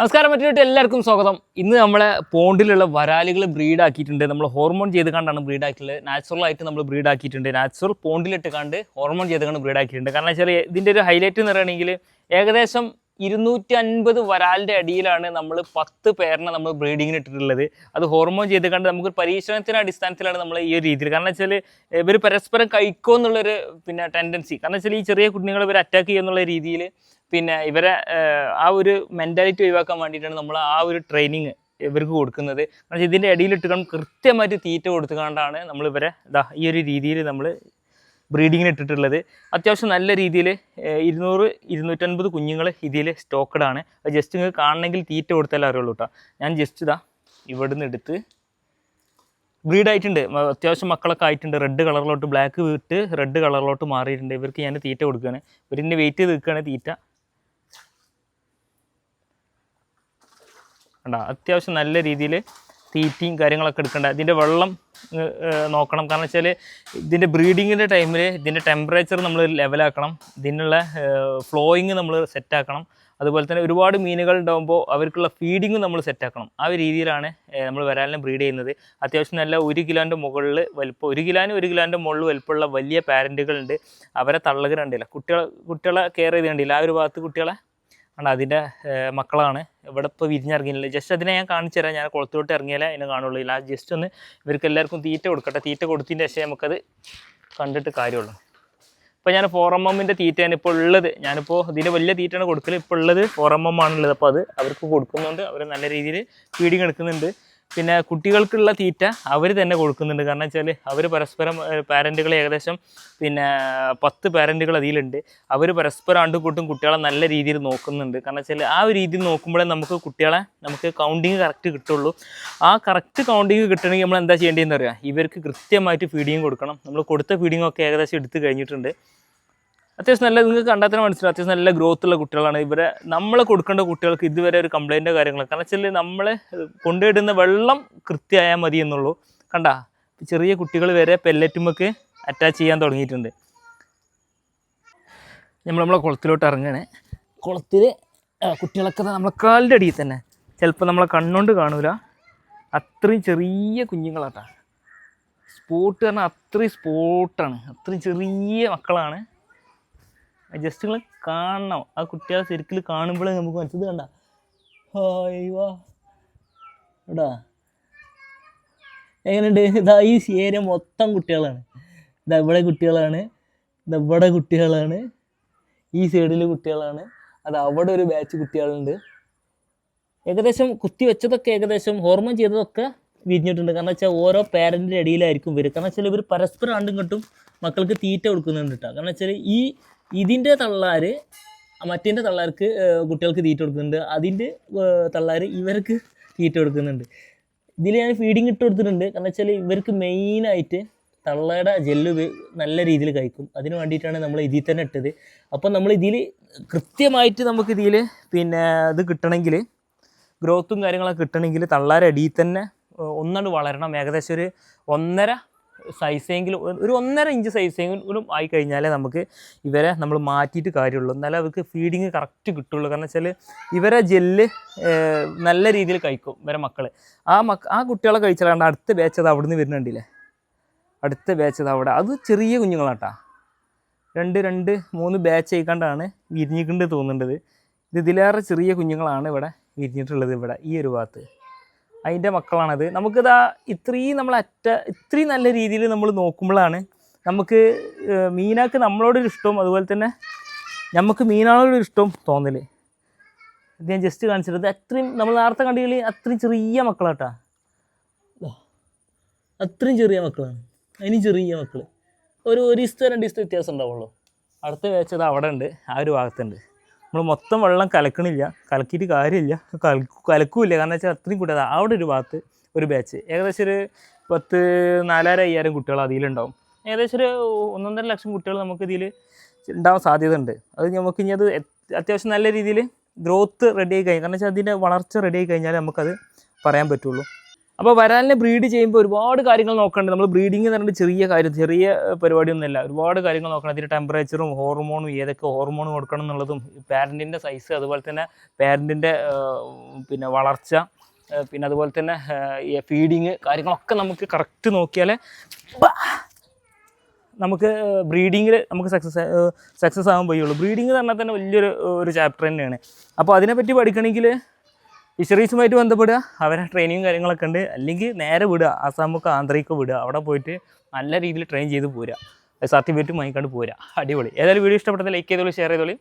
നമസ്കാരം മറ്റൊരു എല്ലാവർക്കും സ്വാഗതം. ഇന്ന് നമ്മളെ പോണ്ടിലുള്ള വരാലുകൾ ബ്രീഡ് ആക്കിയിട്ടുണ്ട് നമ്മൾ ഹോർമോൺ ചെയ്ത് കണ്ടാണ് ബ്രീഡ് ആക്കിയിട്ടുള്ളത് നാച്ചുറൽ ആയിട്ട് നമ്മൾ ബ്രീഡ് ആക്കിയിട്ടുണ്ട് നാച്ചുറൽ പോണ്ടിലിട്ട് കണ്ട് ഹോർമോൺ ചെയ്ത് കണ്ട് ബ്രീഡ് ആക്കിയിട്ടുണ്ട് കാരണം വെച്ചാൽ ഇതിന്റെ ഒരു ഹൈലൈറ്റ് എന്ന് പറയുകയാണെങ്കിൽ ഏകദേശം ഇരുന്നൂറ്റി അൻപത് വരാലിന്റെ അടിയിലാണ് നമ്മൾ പത്ത് പേരിനെ നമ്മൾ ബ്രീഡിങ്ങിന് ഇട്ടിട്ടുള്ളത്. അത് ഹോർമോൺ ചെയ്ത് കണ്ട് നമുക്ക് പരീക്ഷണത്തിന്റെ അടിസ്ഥാനത്തിലാണ് നമ്മൾ ഈ ഒരു രീതിയിൽ കാരണം വെച്ചാൽ ഇവർ പരസ്പരം കഴിക്കോ എന്നുള്ളൊരു പിന്നെ ടെൻഡൻസി കാരണം വെച്ചാൽ ഈ ചെറിയ കുട്ടികൾ ഇവർ അറ്റാക്ക് ചെയ്യുന്നുള്ള രീതിയിൽ പിന്നെ ഇവരെ ആ ഒരു മെന്റാലിറ്റി ഒഴിവാക്കാൻ വേണ്ടിയിട്ടാണ് നമ്മൾ ആ ഒരു ട്രെയിനിങ് ഇവർക്ക് കൊടുക്കുന്നത്. കാരണം ഇതിന്റെ ഇടയിലിട്ട് കൃത്യമായിട്ട് തീറ്റ കൊടുത്തുകൊണ്ടാണ് നമ്മൾ ഇവരെ ഈ ഒരു രീതിയിൽ നമ്മൾ ബ്രീഡിങ്ങിന് ഇട്ടിട്ടുള്ളത്. അത്യാവശ്യം നല്ല രീതിയിൽ ഇരുന്നൂറ് ഇരുന്നൂറ്റൻപത് കുഞ്ഞുങ്ങൾ ഇതിൽ സ്റ്റോക്കഡ് ആണ്. അത് ജസ്റ്റ് നിങ്ങൾക്ക് കാണണമെങ്കിൽ തീറ്റ കൊടുത്താലേ അറിയുള്ളൂ കേട്ടോ ഞാൻ ജസ്റ്റ് ഇതാ ഇവിടുന്ന് എടുത്ത് ബ്രീഡ് ആയിട്ടുണ്ട്. അത്യാവശ്യം മക്കളൊക്കെ ആയിട്ടുണ്ട്. റെഡ് കളറിലോട്ട് ബ്ലാക്ക് വിട്ട് റെഡ് കളറിലോട്ട് മാറിയിട്ടുണ്ട്. ഇവർക്ക് ഞാൻ തീറ്റ കൊടുക്കുകയാണ് ഇവരിന്റെ വെയിറ്റ് ചെയ്ത് നിൽക്കുകയാണ് തീറ്റ. കണ്ട അത്യാവശ്യം നല്ല രീതിയിൽ തീറ്റയും കാര്യങ്ങളൊക്കെ എടുക്കേണ്ട. ഇതിന്റെ വെള്ളം നോക്കണം. കാരണം വെച്ചാൽ ഇതിന്റെ ബ്രീഡിങ്ങിന്റെ ടൈമിൽ ഇതിന്റെ ടെമ്പറേച്ചർ നമ്മൾ ലെവലാക്കണം. ഇതിനുള്ള ഫ്ലോയിങ് നമ്മൾ സെറ്റാക്കണം. അതുപോലെ തന്നെ ഒരുപാട് മീനുകൾ ഉണ്ടാകുമ്പോൾ അവർക്കുള്ള ഫീഡിങ് നമ്മൾ സെറ്റാക്കണം. ആ രീതിയിലാണ് നമ്മൾ വരാലിനെ ബ്രീഡ് ചെയ്യുന്നത്. അത്യാവശ്യം നല്ല ഒരു കിലോന്റെ മുകളിൽ വലുപ്പം ഒരു കിലോന് ഒരു കിലോന്റെ മുകളിൽ വലുപ്പമുള്ള വലിയ പാരന്റുകളുണ്ട് അവരെ തള്ളകർ കണ്ടില്ല? കുട്ടികളെ കുട്ടികളെ കെയർ ചെയ്ത് ആ ഒരു ഭാഗത്ത് കുട്ടികളെ കണ്ട അതിന്റെ മക്കളാണ്. ഇവിടെ ഇപ്പോൾ വിരിഞ്ഞിറങ്ങിയില്ല? ജസ്റ്റ് അതിനെ ഞാൻ കാണിച്ചു തരാം ഞാൻ കുളത്തിലോട്ട് ഇറങ്ങിയാലേ അതിനെ കാണുള്ളൂ. ഇല്ല ജസ്റ്റ് ഒന്ന് ഇവർക്ക് എല്ലാവർക്കും തീറ്റ കൊടുക്കട്ടെ. തീറ്റ കൊടുത്തതിന്റെ ശേഷം നമുക്കത് കണ്ടിട്ട് കാര്യമുള്ളൂ. ഇപ്പോൾ ഞാൻ എമ്മിന്റെ തീറ്റയാണ് ഇപ്പോൾ ഉള്ളത്. ഞാനിപ്പോൾ ഇതിന്റെ വലിയ തീറ്റയാണ് കൊടുക്കൽ ഇപ്പോൾ ഉള്ളത് ആണുള്ളത് അപ്പോൾ അത് അവർക്ക് കൊടുക്കുന്നുണ്ട്. അവർ നല്ല രീതിയിൽ ഫീഡിങ് എടുക്കുന്നുണ്ട്. പിന്നെ കുട്ടികൾക്കുള്ള തീറ്റ അവർ തന്നെ കൊടുക്കുന്നുണ്ട്. കാരണം വെച്ചാൽ അവർ പരസ്പരം പാരന്റുകൾ ഏകദേശം പിന്നെ പത്ത് പാരന്റുകൾ അതിലുണ്ട്. അവർ പരസ്പരം ആണ്ടുകൂട്ടും കുട്ടികളെ നല്ല രീതിയിൽ നോക്കുന്നുണ്ട്. കാരണം വെച്ചാൽ ആ ഒരു രീതിയിൽ നോക്കുമ്പോഴേ നമുക്ക് കുട്ടികളെ നമുക്ക് കൗണ്ടിങ് കറക്റ്റ് കിട്ടുള്ളൂ. ആ കറക്റ്റ് കൗണ്ടിങ് കിട്ടണമെങ്കിൽ നമ്മൾ എന്താ ചെയ്യേണ്ടതെന്ന് അറിയാം? ഇവർക്ക് കൃത്യമായിട്ട് ഫീഡിങ് കൊടുക്കണം. നമ്മൾ കൊടുത്ത ഫീഡിങ്ങൊക്കെ ഏകദേശം എടുത്തു കഴിഞ്ഞിട്ടുണ്ട്. അത്യാവശ്യം നല്ല നിങ്ങൾക്ക് കണ്ടാൽ തന്നെ മനസ്സിലാവും. അത്യാവശ്യം നല്ല ഗ്രോത്ത് ഉള്ള കുട്ടികളാണ്. ഇവരെ നമ്മൾ കൊടുക്കേണ്ട കുട്ടികൾക്ക് ഇതുവരെ ഒരു കംപ്ലൈന്റോ കാര്യങ്ങളൊക്കെ കാരണം വെച്ചാൽ നമ്മൾ കൊണ്ടുപോയിടുന്ന വെള്ളം കൃത്യമായാൽ മതി എന്നുള്ളൂ. കണ്ട? ചെറിയ കുട്ടികൾ വരെ പെല്ലറ്റുമൊക്കെ അറ്റാച്ച് ചെയ്യാൻ തുടങ്ങിയിട്ടുണ്ട്. നമ്മൾ നമ്മളെ കുളത്തിലോട്ട് ഇറങ്ങണേ കുളത്തിൽ കുട്ടികളൊക്കെ നമ്മളെ കാലിന്റെ അടിയിൽ തന്നെ. ചിലപ്പോൾ നമ്മളെ കണ്ണുകൊണ്ട് കാണൂല. അത്രയും ചെറിയ കുഞ്ഞുങ്ങളാട്ടാ. സ്പോട്ട് പറഞ്ഞാൽ അത്രയും സ്പോട്ടാണ്. അത്രയും ചെറിയ മക്കളാണ്. ജസ്റ്റ് നിങ്ങൾ കാണണം. ആ കുട്ടികളെ ശരിക്കും കാണുമ്പോഴേ നമുക്ക് മനസ്സിൽ കണ്ട. ഹായ് എങ്ങനെയുണ്ട്? ഇതാ ഈ ഏരിയ മൊത്തം കുട്ടികളാണ്. ഇതാ ഇവിടെ കുട്ടികളാണ്. ഇതാ ഇവിടെ കുട്ടികളാണ്. ഈ സൈഡിൽ കുട്ടികളാണ്. അത് അവിടെ ഒരു ബാച്ച് കുട്ടികളുണ്ട്. ഏകദേശം കുത്തി വെച്ചതൊക്കെ ഏകദേശം ഹോർമോൺ ചെയ്തതൊക്കെ വിരിഞ്ഞിട്ടുണ്ട്. കാരണം വെച്ചാൽ ഓരോ പാരന്റിന്റെ ഇടയിലായിരിക്കും വരും കാരണം വെച്ചാൽ ഇവർ പരസ്പരം ആണ്ടും കെട്ടും മക്കൾക്ക് തീറ്റ കൊടുക്കുന്നുണ്ട് കേട്ടോ കാരണം വെച്ചാൽ ഈ ഇതിന്റെ തള്ളാർ മറ്റേന്റെ തള്ളാർക്ക് കുട്ടികൾക്ക് തീറ്റ കൊടുക്കുന്നുണ്ട്. അതിന്റെ തള്ളാർ ഇവർക്ക് തീറ്റ കൊടുക്കുന്നുണ്ട്. ഇതിൽ ഞാൻ ഫീഡിങ് ഇട്ട് കൊടുത്തിട്ടുണ്ട്. കാരണം വെച്ചാൽ ഇവർക്ക് മെയിനായിട്ട് തള്ളയുടെ ജെല്ല് നല്ല രീതിയിൽ കഴിക്കും. അതിന് വേണ്ടിയിട്ടാണ് നമ്മൾ ഇതിൽ തന്നെ ഇട്ടത്. അപ്പം നമ്മൾ ഇതിൽ കൃത്യമായിട്ട് നമുക്ക് ഇതിൽ പിന്നെ ഇത് കിട്ടണമെങ്കിൽ ഗ്രോത്തും കാര്യങ്ങളൊക്കെ കിട്ടണമെങ്കിൽ തള്ളാരടിയിൽ തന്നെ ഒന്നാണ്ട് വളരണം. ഏകദേശം ഒരു ഒന്നര സൈസെങ്കിലും ഒരു ഒന്നര ഇഞ്ച് സൈസെങ്കിലും ആയി കഴിഞ്ഞാലേ നമുക്ക് ഇവരെ നമ്മൾ മാറ്റിയിട്ട് കാര്യമുള്ളൂ. എന്നാലേ അവർക്ക് ഫീഡിങ് കറക്റ്റ് കിട്ടുള്ളൂ. കാരണം വെച്ചാൽ ഇവരെ ജെല്ല് നല്ല രീതിയിൽ കഴിക്കും ഇവരെ മക്കൾ ആ മക്ക ആ കുട്ടികളെ കഴിച്ചാലാണ്ട് അടുത്ത ബാച്ച് അത് അവിടുന്ന് വരുന്നുണ്ടല്ലേ? അടുത്ത ബാച്ച് അത് അവിടെ. അത് ചെറിയ കുഞ്ഞുങ്ങളാട്ടാ. രണ്ട് രണ്ട് മൂന്ന് ബാച്ച് ആയിക്കാണ്ടാണ് വിരിഞ്ഞിക്കൊണ്ട് തോന്നുന്നുണ്ടത്. ഇത് ഇതിലേറെ ചെറിയ കുഞ്ഞുങ്ങളാണ് ഇവിടെ വിരിഞ്ഞിട്ടുള്ളത് ഇവിടെ ഈ ഒരു ഭാഗത്ത്. അതിന്റെ മക്കളാണത്. നമുക്കിതാ ഇത്രയും നമ്മൾ അറ്റ ഇത്രയും നല്ല രീതിയിൽ നമ്മൾ നോക്കുമ്പോഴാണ് നമുക്ക് മീനാക്ക് നമ്മളോടൊരു ഇഷ്ടവും അതുപോലെ തന്നെ നമുക്ക് മീനാളോടൊരു ഇഷ്ടവും തോന്നൽ. ഇത് ഞാൻ ജസ്റ്റ് കാണിച്ചിരുന്നത് അത്രയും നമ്മൾ നേരത്തെ കണ്ടില്ല അത്രയും ചെറിയ മക്കളാട്ടാ. അത്രയും ചെറിയ മക്കളാണ്. അതിന് ചെറിയ മക്കൾ ഒരു ഒരു ദിവസത്തെ രണ്ട് ദിവസത്തെ വ്യത്യാസം ഉണ്ടാവുള്ളൂ. അടുത്ത വേച്ചത് അവിടെ ഉണ്ട് ആ ഒരു ഭാഗത്തുണ്ട്. നമ്മൾ മൊത്തം വെള്ളം കലക്കണില്ല. കലക്കിയിട്ട് കാര്യമില്ല. കലക്കൂ കലക്കൂല കാരണം വെച്ചാൽ അത്രയും കുട്ടികൾ അവിടെ ഒരു ഭാഗത്ത് ഒരു ബാച്ച് ഏകദേശം ഒരു പത്ത് നാലായിരം അയ്യായിരം കുട്ടികൾ അതിലുണ്ടാവും. ഏകദേശം ഒരു ഒന്നൊന്നര ലക്ഷം കുട്ടികൾ നമുക്ക് ഇതിൽ ഉണ്ടാവാൻ സാധ്യത ഉണ്ട് അത് നമുക്ക് ഇനി അത് അത്യാവശ്യം നല്ല രീതിയിൽ ഗ്രോത്ത് റെഡി ആയി കഴിഞ്ഞാൽ കാരണം വെച്ചാൽ അതിന്റെ വളർച്ച റെഡി ആയി കഴിഞ്ഞാൽ നമുക്കത് പറയാൻ പറ്റുള്ളൂ. അപ്പോൾ വരാലിനെ ബ്രീഡ് ചെയ്യുമ്പോൾ ഒരുപാട് കാര്യങ്ങൾ നോക്കേണ്ടത് നമ്മൾ ബ്രീഡിങ് എന്ന് പറഞ്ഞാൽ ചെറിയ കാര്യം ചെറിയ പരിപാടിയൊന്നുമല്ല. ഒരുപാട് കാര്യങ്ങൾ നോക്കണം. അതിന്റെ ടെമ്പറേച്ചറും ഹോർമോണും ഏതൊക്കെ ഹോർമോൺ കൊടുക്കണം എന്നുള്ളതും പാരന്റിന്റെ സൈസ് അതുപോലെ തന്നെ പാരന്റിന്റെ പിന്നെ വളർച്ച പിന്നെ അതുപോലെ തന്നെ ഫീഡിങ് കാര്യങ്ങളൊക്കെ നമുക്ക് കറക്റ്റ് നോക്കിയാലേ നമുക്ക് ബ്രീഡിങ്ങിൽ നമുക്ക് സക്സസ് സക്സസ് ആകാൻ പോയുള്ളൂ ബ്രീഡിങ് എന്ന് പറഞ്ഞാൽ തന്നെ വലിയൊരു ഒരു ചാപ്റ്റർ തന്നെയാണ്. അപ്പോൾ അതിനെപ്പറ്റി പഠിക്കണമെങ്കിൽ ഫിഷറീസുമായിട്ട് ബന്ധപ്പെടുക അവരെ ട്രെയിനിങ്ങും കാര്യങ്ങളൊക്കെ ഉണ്ട്. അല്ലെങ്കിൽ നേരെ വിടുക ആസാമൊക്കെ ആന്ധ്രയ്ക്ക് വിടുക അവിടെ പോയിട്ട് നല്ല രീതിയിൽ ട്രെയിൻ ചെയ്ത് പോരുക. സർട്ടിഫിക്കറ്റും വാങ്ങിക്കാണ്ട് പോരുക. അടിപൊളി. ഏതായാലും വീഡിയോ ഇഷ്ടപ്പെട്ടത് ലൈക്ക് ചെയ്തോളൂ ഷെയർ ചെയ്തോളൂ.